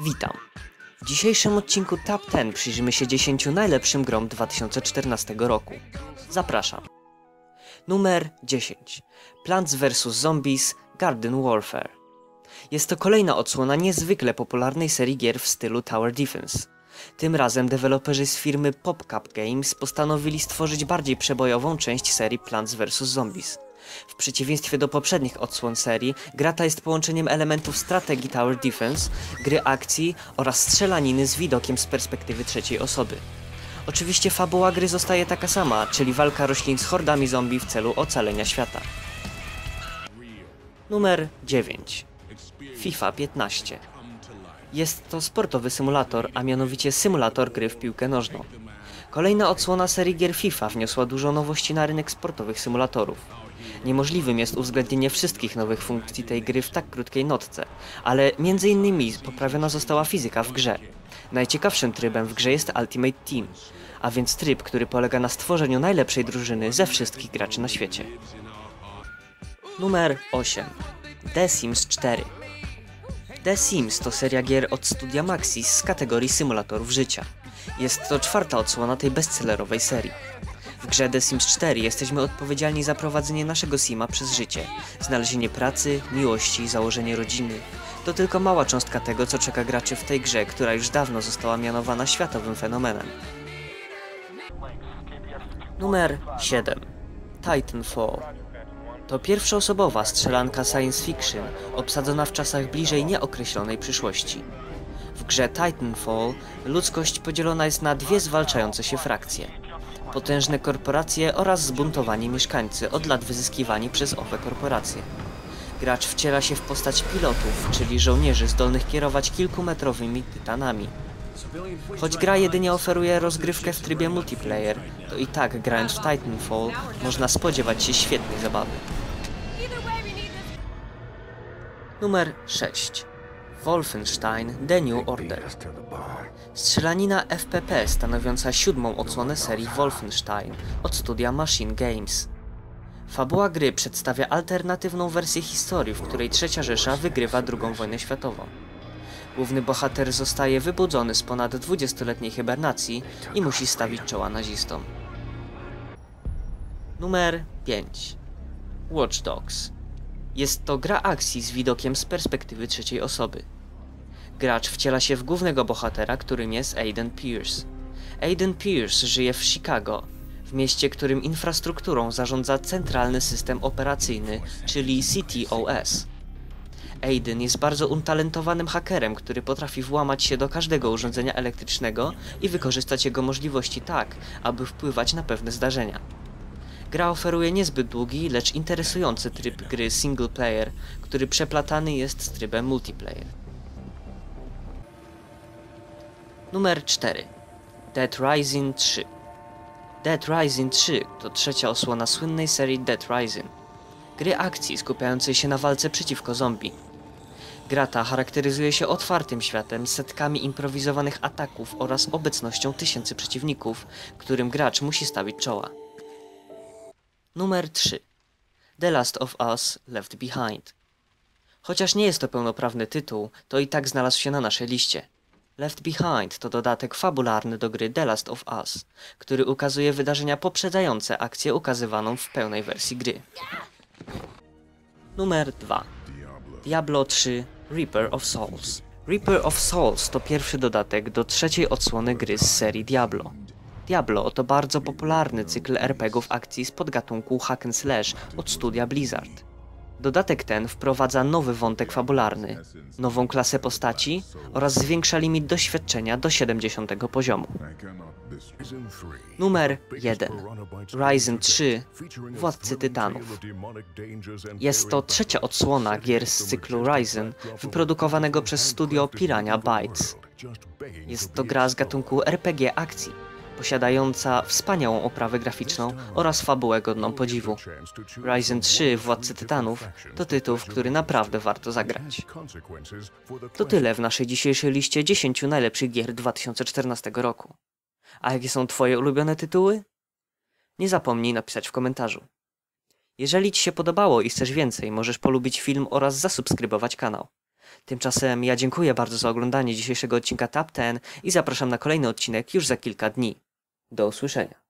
Witam. W dzisiejszym odcinku Top 10 przyjrzymy się 10 najlepszym grom 2014 roku. Zapraszam. Numer 10. Plants vs. Zombies Garden Warfare. Jest to kolejna odsłona niezwykle popularnej serii gier w stylu Tower Defense. Tym razem deweloperzy z firmy PopCap Games postanowili stworzyć bardziej przebojową część serii Plants vs. Zombies. W przeciwieństwie do poprzednich odsłon serii, gra ta jest połączeniem elementów strategii Tower Defense, gry akcji oraz strzelaniny z widokiem z perspektywy trzeciej osoby. Oczywiście fabuła gry zostaje taka sama, czyli walka roślin z hordami zombie w celu ocalenia świata. Numer 9. FIFA 15. Jest to sportowy symulator, a mianowicie symulator gry w piłkę nożną. Kolejna odsłona serii gier FIFA wniosła dużo nowości na rynek sportowych symulatorów. Niemożliwym jest uwzględnienie wszystkich nowych funkcji tej gry w tak krótkiej notce, ale między innymi poprawiona została fizyka w grze. Najciekawszym trybem w grze jest Ultimate Team, a więc tryb, który polega na stworzeniu najlepszej drużyny ze wszystkich graczy na świecie. Numer 8. The Sims 4. The Sims to seria gier od studia Maxis z kategorii symulatorów życia. Jest to czwarta odsłona tej bestsellerowej serii. W grze The Sims 4 jesteśmy odpowiedzialni za prowadzenie naszego Sima przez życie, znalezienie pracy, miłości, założenie rodziny. To tylko mała cząstka tego, co czeka graczy w tej grze, która już dawno została mianowana światowym fenomenem. Numer 7. Titanfall. To pierwszoosobowa strzelanka science fiction, obsadzona w czasach bliżej nieokreślonej przyszłości. W grze Titanfall ludzkość podzielona jest na dwie zwalczające się frakcje. Potężne korporacje oraz zbuntowani mieszkańcy, od lat wyzyskiwani przez owe korporacje. Gracz wciela się w postać pilotów, czyli żołnierzy zdolnych kierować kilkumetrowymi tytanami. Choć gra jedynie oferuje rozgrywkę w trybie multiplayer, to i tak grając w Titanfall można spodziewać się świetnej zabawy. Numer 6. Wolfenstein The New Order. Strzelanina FPP stanowiąca siódmą odsłonę serii Wolfenstein od studia Machine Games. Fabuła gry przedstawia alternatywną wersję historii, w której Trzecia Rzesza wygrywa II wojnę światową. Główny bohater zostaje wybudzony z ponad 20-letniej hibernacji i musi stawić czoła nazistom. Numer 5. Watch Dogs. Jest to gra akcji z widokiem z perspektywy trzeciej osoby. Gracz wciela się w głównego bohatera, którym jest Aiden Pierce. Aiden Pierce żyje w Chicago, w mieście, którym infrastrukturą zarządza centralny system operacyjny, czyli CTOS. Aiden jest bardzo utalentowanym hakerem, który potrafi włamać się do każdego urządzenia elektrycznego i wykorzystać jego możliwości tak, aby wpływać na pewne zdarzenia. Gra oferuje niezbyt długi, lecz interesujący tryb gry single player, który przeplatany jest z trybem multiplayer. Numer 4. Dead Rising 3 Dead Rising 3 to trzecia osłona słynnej serii Dead Rising. Gry akcji skupiającej się na walce przeciwko zombie. Gra ta charakteryzuje się otwartym światem, setkami improwizowanych ataków oraz obecnością tysięcy przeciwników, którym gracz musi stawić czoła. Numer 3. The Last of Us Left Behind. Chociaż nie jest to pełnoprawny tytuł, to i tak znalazł się na naszej liście. Left Behind to dodatek fabularny do gry The Last of Us, który ukazuje wydarzenia poprzedzające akcję ukazywaną w pełnej wersji gry. Numer 2. Diablo 3 Reaper of Souls. Reaper of Souls to pierwszy dodatek do trzeciej odsłony gry z serii Diablo. Diablo to bardzo popularny cykl RPGów akcji z podgatunku hack and slash od studia Blizzard. Dodatek ten wprowadza nowy wątek fabularny, nową klasę postaci oraz zwiększa limit doświadczenia do 70 poziomu. Numer 1. Ryzen 3 Władcy Tytanów. Jest to trzecia odsłona gier z cyklu Ryzen wyprodukowanego przez studio Piranha Bytes. Jest to gra z gatunku RPG akcji posiadająca wspaniałą oprawę graficzną oraz fabułę godną podziwu. Ryzen 3 Władcy Tytanów to tytuł, w który naprawdę warto zagrać. To tyle w naszej dzisiejszej liście 10 najlepszych gier 2014 roku. A jakie są Twoje ulubione tytuły? Nie zapomnij napisać w komentarzu. Jeżeli Ci się podobało i chcesz więcej, możesz polubić film oraz zasubskrybować kanał. Tymczasem ja dziękuję bardzo za oglądanie dzisiejszego odcinka Top 10 i zapraszam na kolejny odcinek już za kilka dni. Do usłyszenia.